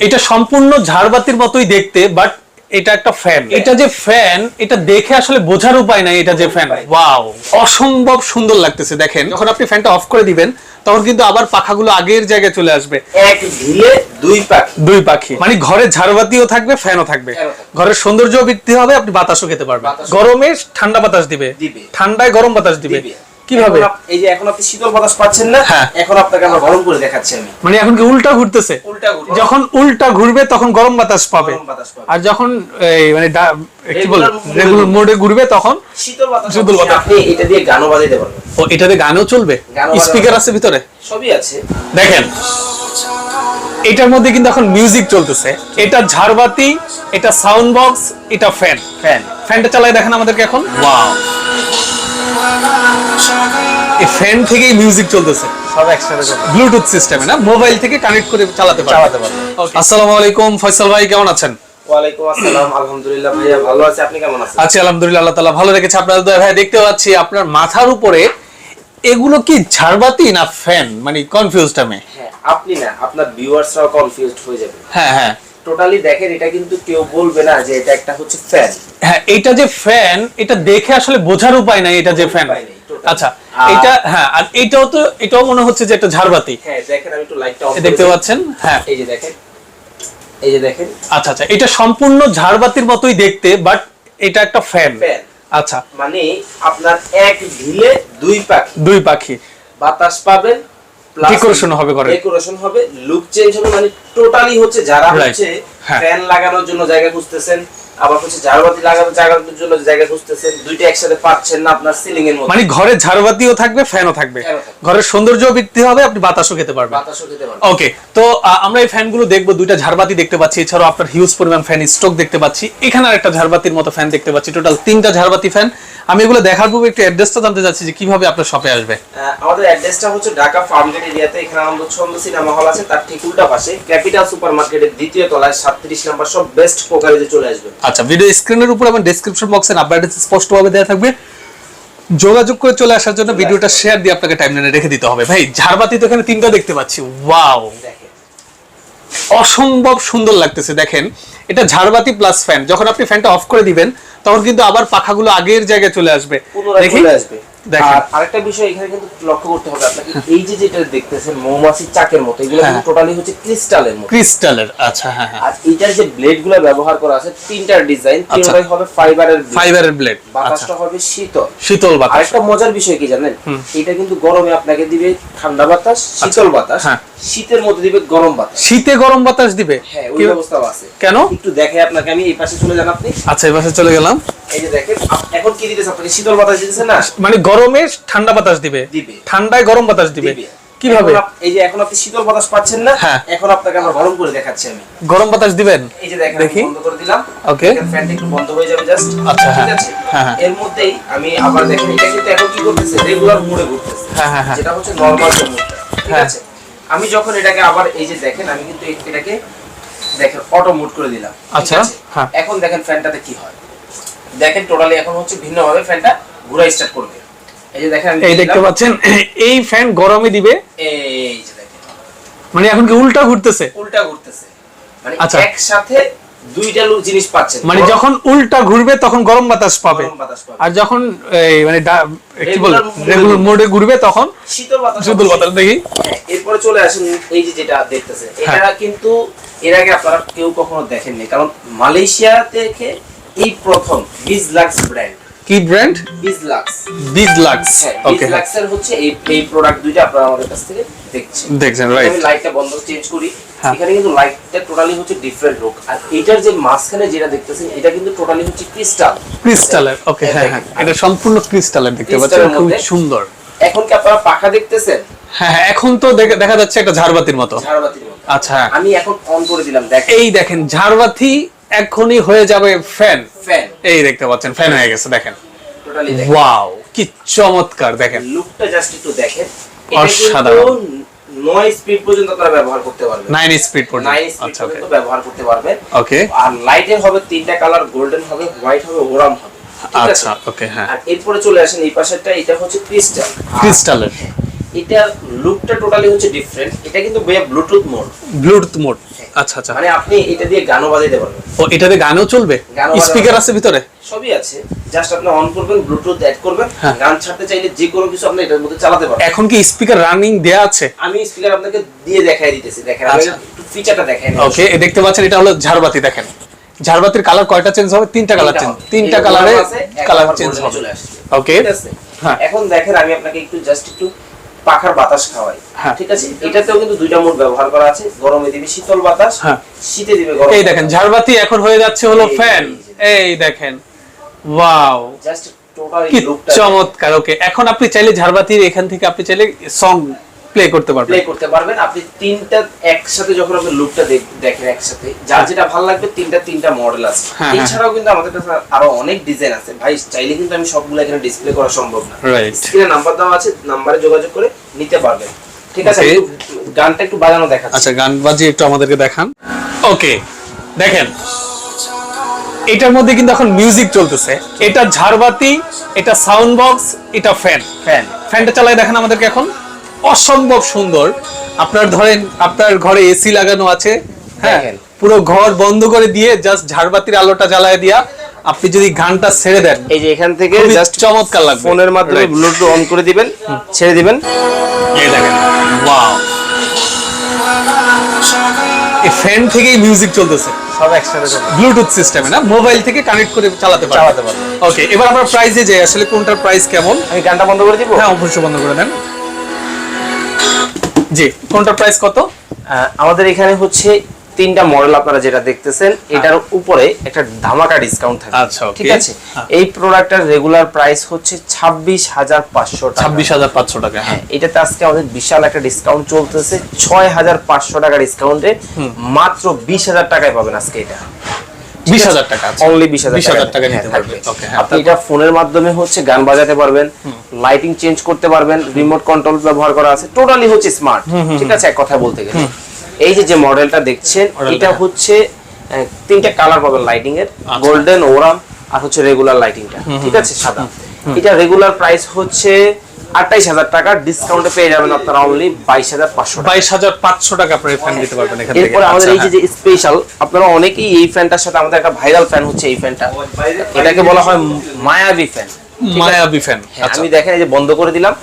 এটা সম্পূর্ণ ঝাড়বাতির মতোই দেখতে বাট এটা একটা ফ্যান এটা যে ফ্যান এটা দেখে আসলে বোঝার উপায় নাই এটা যে ফ্যান ওয়াও অসম্ভব সুন্দর লাগতেছে দেখেন। যখন আপনি ফ্যানটা অফ করে দিবেন তখন কিন্তু আবার পাখাগুলো আগের জায়গায় চলে আসবে। এক ঢিলে দুই পাখি। দুই পাখি। মানে ঘরে ঝাড়বাতিও থাকবে ফ্যানও থাকবে। ঘরের সৌন্দর্য বৃদ্ধি হবে আপনি বাতাসও খেতে পারবেন। গরমে ঠান্ডা বাতাস দিবে। ঠান্ডায় গরম বাতাস দিবে। কীভাবে? এখন আপ- এই যে এখন আপনি শীতল বাতাস পাচ্ছেন না হ্যাঁ। এখন আপনাকে আমরা গরম করে দেখাচ্ছি আমি। মানে এখন কি উল্টা ঘুরতেছে? উল্টা ঘুরবে। যখন উল্টা ঘুরবে তখন গরম বাতাস পাবে। আর যখন মানে কি বল? Regular mode এ রেগুলার মোডে ঘুরবে তখন শীতল বাতাস শীতল বাতাস। আপনি এটা দিয়ে গানও বাজাইতে পারবেন। ও এটাতে গানও চলবে? স্পিকার আছে ভিতরে? সবই আছে। দেখেন এটার মধ্যে কিন্তু এখন মিউজিক চলতেছে। এটা ঝাড়বাতি এটা সাউন্ড বক্স এটা ফ্যান ফ্যান ফ্যানটা চালাই দেখেন আমাদেরকে এখন। ওয়াও এই ফ্যান থেকেই মিউজিক চলতেছে। সব একসাথে ব্লুটুথ সিস্টেমে না? মোবাইল থেকে কানেক্ট করে চালাতে পারবে। চালাতে পারবে। আসসালামু আলাইকুম ফয়সাল ভাই কেমন আছেন? ওয়ালাইকুম আসসালাম আলহামদুলিল্লাহ ভাইয়া ভালো আছে। আপনি কেমন আছেন? আছি আলহামদুলিল্লাহ আল্লাহ তাআলা ভালো রেখেছে। আপনার দয়া ভাই দেখতে পাচ্ছি আপনার মাথার উপরে এগুলো কি ঝাড়বাতি না ফ্যান মানে কনফিউজড আমি। হ্যাঁ আপনি না আপনার ভিউয়ার্সরাও কনফিউজড হয়ে যাবে। হ্যাঁ হ্যাঁ। টোটালি দেখেন এটা কিন্তু কেউ বলবে না যে এটা একটা হচ্ছে ফ্যান হ্যাঁ এটা যে ফ্যান এটা দেখে আসলে বোঝার উপায় নাই এটা যে ফ্যান। আচ্ছা এটা হ্যাঁ আর এটাও তো এটাও মনে হচ্ছে যে একটা ঝাড়বাতি। হ্যাঁ দেখেন আমি একটু লাইটটা অফ দেখতে পাচ্ছেন? হ্যাঁ। এই যে দেখেন এই যে দেখেন। আচ্ছা আচ্ছা এটা সম্পূর্ণ ঝাড়বাতির মতোই দেখতে বাট এটা একটা ফ্যান ফ্যান আচ্ছা। মানে আপনার এক ঢিলে দুই পাখি। দুই পাখি। বাতাস পাবেন Decoration হবে ঘরে। ডেকোরেশন হবে লুক চেঞ্জ হবে মানে টোটালি হচ্ছে যারা. হচ্ছে। ফ্যান লাগানোর জন্য জায়গা খুঁজতেছেন আবার হচ্ছে ঝাড়বাতি লাগানোর জায়গার জন্য জায়গা খুঁজতেছেন দুইটা একসাথে পাচ্ছেন না আপনার সিলিং এর মধ্যে। মানে ঘরে ঝাড়বাতিও থাকবে ফ্যানও থাকবে। ঘরের সৌন্দর্য বৃদ্ধি হবে আপনি বাতাসও খেতে পারবেন। বাতাসও খেতে পারবেন। ওকে তো আমরা এই ফ্যানগুলো দেখব দুইটা ঝাড়বাতি দেখতে পাচ্ছি। এছাড়াও আপনার হিউজ পরিমাণ ফ্যান স্টক দেখতে পাচ্ছি। এখানে আর একটা ঝাড়বাতির মতো ফ্যান দেখতে পাচ্ছি টোটাল তিনটা ঝাড়বাতি ফ্যান আমি এগুলো দেখার পূর্বে একটু অ্যাড্রেসটা জানতে চাচ্ছি যে কীভাবে আপনার শপে আসবে। আমাদের অ্যাড্রেসটা হচ্ছে ঢাকা ফার্মগেট এরিয়াতে এখানে আমাদের ছন্দ সিনেমা হল আছে তার ঠিক উল্টা পাশে। ক্যাপিটাল সুপার মার্কেটের দ্বিতীয় তলায় সাতত্রিশ নাম্বার সব বেস্ট কোকারিজে চলে আসবেন আচ্ছা ভিডিও স্ক্রিনের উপর এবং ডেসক্রিপশন বক্সে নাম্বার স্পষ্টভাবে দেওয়া থাকবে। যোগাযোগ করে চলে আসার জন্য ভিডিওটা শেয়ার দিয়ে আপনাকে টাইমলাইনে রেখে দিতে হবে। ভাই ঝাড়বাতি তো এখানে তিনটা দেখতে পাচ্ছি। ওয়াও অসম্ভব সুন্দর লাগতেছে দেখেন। এটা ঝাড়বাতি প্লাস ফ্যান যখন আপনি ফ্যানটা অফ করে দিবেন তখন কিন্তু আবার পাখাগুলো আগের জায়গায় চলে আসবে। দেখি। চলে আসবে। দেখেন আর আরেকটা বিষয় এখানে কিন্তু লক্ষ্য করতে হবে আপনাকে এই যে যেটা দেখতেছেন মৌমাছির চাকের মতো এগুলো কিন্তু হ্যাঁ। টোটালি হচ্ছে ক্রিস্টালের মতো। ক্রিস্টালের আচ্ছা হ্যাঁ হ্যাঁ। আর এটার যে ব্যবহার করা আছে তিনটার ডিজাইন আচ্ছা। তিনটাই হবে ফাইবারের ফাইবারের ব্লেড আচ্ছা। বাতাসটা হবে শীতল। শীতল বাতাস। আরেকটা মজার বিষয় কি জানেন? এটা কিন্তু গরমে আপনাকে দিবে ঠান্ডা বাতাস শীতল বাতাস। হ্যাঁ। শীতের মধ্যে দিবে গরম বাতাস। শীতে গরম বাতাস দিবে? হ্যাঁ ওই ব্যবস্থাও আছে। কেন? একটু দেখে আপনাকে আমি এই পাশে চলে যান আপনি। আচ্ছা এই পাশে চলে গেলাম। এই যে দেখেন এখন কি দিতেছে আপনাকে শীতল বাতাস দিতেছে না মানে গরমে ঠান্ডা বাতাস দিবে। ঠান্ডায় গরম বাতাস দিবে। কীভাবে এই যে এখন আপনি শীতল বাতাস পাচ্ছেন না হ্যাঁ। এখন আপনাকে আমরা গরম করে দেখাচ্ছি আমি গরম বাতাস দিবেন এই যে দেখেন দেখি। বন্ধ করে দিলাম. দেখেন ফ্যানটা একটু বন্ধ হয়ে যাবে জাস্ট আচ্ছা, ঠিক হ্যাঁ। আছে হ্যাঁ। এর মধ্যেই আমি আবার দেখেন এটা কিন্তু এখন কি করতেছে রেগুলার মোডে ঘুরতেছে হ্যাঁ, হ্যাঁ। যেটা হচ্ছে নরমাল মোডটা ঠিক। আছে আমি যখন এটাকে আবার এই যে দেখেন আমি কিন্তু এটাকে দেখেন অটো মোড করে দিলাম আচ্ছা, হ্যাঁ। এখন দেখেন ফ্যানটাতে কি হয় দেখেন টোটালি এখন হচ্ছে ভিন্নভাবে ফ্যানটা ঘুরা স্টার্ট করবে। এই যে দেখেন এই দেখতে পাচ্ছেন এই ফ্যান গরমে দিবে। এই যে দেখেন। মানে এখন কি উল্টা ঘুরতেছে? উল্টা ঘুরতেছে। মানে আচ্ছা। একসাথে দুইটা জিনিস পাচ্ছেন। মানে যখন উল্টা ঘুরবে তখন গরম বাতাস পাবে। আর যখন এই মানে কি বল? রেগুলার মোডে ঘুরবে তখন শীতল বাতাস শীতল বাতাস দেখি। হ্যাঁ, এরপরে চলে আসেন এই যে যেটা দেখতেছে। হ্যাঁ। এটা কিন্তু এর আগে আপনারা কেউ কখনো দেখেননি। কারণ মালয়েশিয়া থেকে এই প্রথম বিজলাক্স ব্র্যান্ড কি ব্র্যান্ড বিজলাক্স বিজ লাক্স হ্যাঁ ওকে বিজলাক্স এর হচ্ছে এই এই প্রোডাক্ট দুইটা আপনারা আমাদের কাছ থেকে দেখছেন। দেখছেন আমি লাইটটা বন্ধ চেঞ্জ করি। হ্যাঁ। এখানে কিন্তু লাইটটা টোটালি হচ্ছে ডিফারেন্ট লুক আর এটার যে মাঝখানে যেটা দেখতেছেন এটা কিন্তু টোটালি হচ্ছে ক্রিস্টাল ক্রিস্টালের ওকে হ্যাঁ হ্যাঁ এটা সম্পূর্ণ ক্রিস্টালের দেখতে পাচ্ছেন খুব সুন্দর। এখন কি আপনারা পাখা দেখতেছেন? হ্যাঁ হ্যাঁ এখন তো দেখে- দেখা যাচ্ছে একটা ঝাড়বাতির মতো। ঝাড়বাতির মতো। আচ্ছা হ্যাঁ। আমি এখন অন করে দিলাম দেখেন। এই দেখেন ঝাড়বাতি এখনই হয়ে যাবে ফ্যান ফ্যান এই দেখতে পাচ্ছেন ফ্যান হয়ে গেছে দেখেন। ওয়াও কি চমৎকার দেখেন। লুকটা জাস্ট একটু দেখেন। অসাধারণ। স্পিড পর্যন্ত আপনারা ব্যবহার করতে পারবেন স্পিড পর্যন্ত। নাইন স্পিড আচ্ছা পর্যন্ত ব্যবহার করতে পারবেন ওকে আর লাইটের হবে তিনটা কালার গোল্ডেন হবে হোয়াইট হবে ওরাম হবে। আচ্ছা ওকে হ্যাঁ। আর এরপরে চলে আসেন এই পাশেরটা এটা হচ্ছে ক্রিস্টাল ক্রিস্টালের এটা লুকটা টোটালি হচ্ছে ডিফারেন্ট এটা কিন্তু ব্লুটুথ মোড ব্লুটুথ মোড আচ্ছা আচ্ছা। মানে আপনি এটা দিয়ে গানও বাজাইতে পারবেন। ও এটাতে গানও চলবে? স্পিকার আছে ভিতরে? সবই আছে। জাস্ট আপনি অন করবেন ব্লুটুথ অ্যাড করবেন হ্যাঁ। গান ছাড়তে চাইলে যে কোনো কিছু আপনি এটার মধ্যে চালাতে পারবেন। এখন কি স্পিকার রানিং দেয়া আছে? আমি স্পিকার আপনাকে দিয়ে দেখাই দিতেছি দেখেন আমি আচ্ছা। একটু ফিচারটা দেখাই। ওকে দেখতে পাচ্ছেন এটা হলো ঝাড়বাতি দেখেন। ঝাড়বাতির কালার কয়টা চেঞ্জ হবে? তিনটা কালার চেঞ্জ তিনটা কালারে কালার চেঞ্জ হবে। ওকে হ্যাঁ। এখন দেখেন আমি আপনাকে একটু জাস্ট একটু পাখার বাতাস খাওয়াই। হ্যাঁ। ঠিক আছে? এটাতেও কিন্তু দুইটা মোড ব্যবহার করা আছে। গরমে দিবে শীতল বাতাস হ্যাঁ। শীতে দিবে গরম এই দেখেন ঝাড়বাতি এখন হয়ে যাচ্ছে হলো ফ্যান এই, এই দেখেন ওয়াও জাস্ট টোটাল লুকটা চমৎকার ওকে এখন আপনি চাইলে ঝাড়বাতির এখান থেকে আপনি চাইলে সং প্লে করতে পারবেন। প্লে করতে পারবেন। আপনি তিনটা একসাথে যখন আপনি লুকটা দেখেন একসাথে যার। যেটা ভালো লাগবে তিনটা তিনটা মডেল আছে। হ্যাঁ, হ্যাঁ। এছাড়াও কিন্তু আমাদের কাছে আরও অনেক ডিজাইন আছে। ভাই চাইলে কিন্তু আমি সবগুলো এখানে ডিসপ্লে করা সম্ভব না। রাইট স্ক্রিনে নাম্বার দেওয়া আছে নাম্বারে যোগাযোগ করে নিতে পারবেন। ঠিক আছে গানটা একটু বাজানো দেখাচ্ছি। আচ্ছা গান বাজিয়ে একটু আমাদেরকে দেখান। ওকে দেখেন। এটার মধ্যে কিন্তু এখন মিউজিক চলতেছে। এটা ঝাড়বাতি এটা সাউন্ড বক্স এটা ফ্যান ফ্যান ফ্যানটা চালাই দেখেন আমাদেরকে এখন। অসম্ভব সুন্দর। আপনার ধরেন আপনার ঘরে এসি লাগানো আছে হ্যাঁ? পুরো ঘর বন্ধ করে দিয়ে জাস্ট ঝাড়বাতির আলোটা জ্বালায় দিয়া আপনি যদি গানটা ছেড়ে দেন এই যে এখান থেকে জাস্ট চমৎকার লাগবে। ফোনের মাধ্যমে ব্লুটুথ অন করে দিবেন ছেড়ে দিবেন। এই দেখেন ওয়াও এই ফ্যান থেকেই মিউজিক চলতেছে। সব একসাথে ব্লুটুথ সিস্টেমে না? মোবাইল থেকে কানেক্ট করে চালাতে পারবেন। চালাতে পারবেন। ওকে এবার আমরা প্রাইসে যাই। আসলে কোনটার প্রাইস কেমন? আমি গানটা বন্ধ করে দিব? হ্যাঁ অবশ্যই বন্ধ করে দেন। জি কোনটার প্রাইস কত? আমাদের এখানে হচ্ছে তিনটা মডেল আপনারা যেটা দেখতেছেন এটার উপরে একটা ধামাকা ডিসকাউন্ট থাকবে আচ্ছা, ঠিক আছে? হ্যাঁ। এই প্রোডাক্টের রেগুলার প্রাইস হচ্ছে ছাব্বিশ হাজার পাঁচশো ছাব্বিশ হাজার পাঁচশো টাকা হ্যাঁ। হ্যাঁ এটাতে আজকে আমাদের বিশাল একটা ডিসকাউন্ট চলতেছে ছয় হাজার পাঁচশো টাকা ডিসকাউন্টে মাত্র বিশ হাজার টাকায় পাবেন আজকে এটা। বিশ হাজার টাকা অনলি বিশ হাজার টাকা নিতে হ্যাঁ, হ্যাঁ। আপনি এটা ফোনের মাধ্যমে হচ্ছে গান বাজাতে পারবেন লাইটিং চেঞ্জ করতে পারবেন রিমোট কন্ট্রোল ব্যবহার করা আছে টোটালি হচ্ছে স্মার্ট ঠিক আছে? এক কথা বলতে গেলে। এই যে যে মডেলটা দেখছেন এটা। হচ্ছে তিনটা কালার পাবেন লাইটিং এর আচ্ছা। গোল্ডেন ওরাম আর হচ্ছে রেগুলার লাইটিংটা ঠিক আছে? সাদা। এটা রেগুলার প্রাইস হচ্ছে আঠাইশ হাজার টাকা ডিসকাউন্টে পেয়ে যাবেন আপনারা অনলি বাইশ হাজার পাঁচশো বাইশ হাজার পাঁচশো টাকা আপনারা ফ্যান দিতে পারবেন এখানে এরপরে আমাদের আচ্ছা, এই যে যে স্পেশাল আপনারা অনেকেই এই ফ্যানটার সাথে আমাদের একটা ভাইরাল ফ্যান হচ্ছে এই ফ্যানটা এটাকে বলা হয় মায়াবী ফ্যান মায়াবি ফ্যান আচ্ছা। আমি দেখেন এই যে বন্ধ করে দিলাম।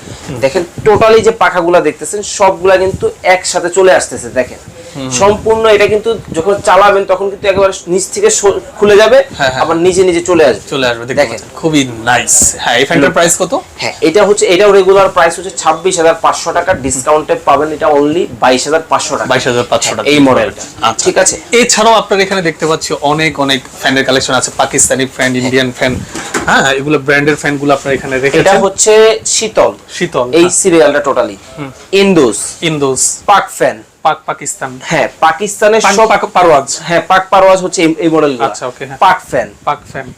দেখেন টোটালি যে পাখাগুলা দেখতেছেন সবগুলা কিন্তু একসাথে চলে আসতেছে দেখেন। সম্পূর্ণ এটা কিন্তু যখন চালাবেন তখন কিন্তু একেবারে নিচ থেকে খুলে যাবে হ্যাঁ, হ্যাঁ। আবার নিজে নিজে চলে আসবে। চলে আসবে দেখেন। খুবই নাইস হ্যাঁ এই ফ্যানটার প্রাইস কত? হ্যাঁ এটা হচ্ছে এটাও রেগুলার প্রাইস হচ্ছে ছাব্বিশ হাজার পাঁচশো টাকা। ডিসকাউন্টে পাবেন এটা অনলি বাইশ হাজার পাঁচশো টাকা। বাইশ হাজার পাঁচশো হ্যাঁ, টাকা। এই মডেলটা আচ্ছা। ঠিক আছে? এছাড়াও আপনার এখানে দেখতে পাচ্ছি অনেক অনেক ফ্যানের কালেকশন আছে। Pakistani fan Indian fan. হ্যাঁ এগুলো ব্র্যান্ডের ফ্যানগুলো আপনার এখানে এটা হচ্ছে শীতল। শীতল এই সিরিয়ালটা টোটালি ইন্দোস। ইন্দোস। পাক ফ্যান। পাক পাকিস্তান। হ্যাঁ পাকিস্তানের পাক- সব পাক পারওয়াজ। হ্যাঁ পাক পারওয়াজ হচ্ছে এই- মডেলগুলো মডেল আচ্ছা, ওকে হ্যাঁ। পাক ফ্যান। পাক ফ্যান।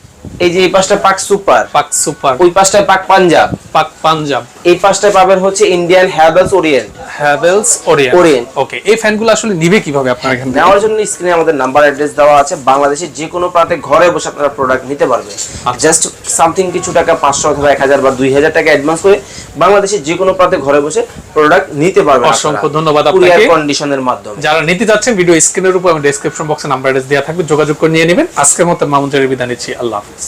এই যে এই পাশটা পাক সুপার। পাক সুপার। ওই পাশটায় পাক পাঞ্জাব। পাক পাঞ্জাব। এই পাশটায় পাবেন হচ্ছে Indian Havells Orient. Havells Orient. Orient। Okay এই ফ্যানগুলো আসলে নিবে কীভাবে আপনার এখান থেকে? নেওয়ার জন্য স্ক্রিনে আমাদের নাম্বার অ্যাড্রেস দেওয়া আছে। বাংলাদেশের যে কোনো প্রান্তে ঘরে বসে আপনারা প্রোডাক্ট নিতে পারবে আচ্ছা। জাস্ট সামথিং কিছু টাকা পাঁচশো অথবা এক হাজার বা দুই হাজার টাকা অ্যাডভান্স করে বাংলাদেশের যে কোনো প্রান্তে ঘরে বসে প্রোডাক্ট নিতে পারবেন অসংখ্য ধন্যবাদ আপনাকে। কন্ডিশনের মাধ্যমে। যারা নিতে যাচ্ছেন ভিডিও স্ক্রিনের উপর এবং ডেসক্রিপশন বক্সে নাম্বার অ্যাড্রেস দেওয়া থাকবে যোগাযোগ করে নিয়ে নেবেন। আজকের মতো মামুন বিদায় নিচ্ছি। আল্লাহ হাফিজ।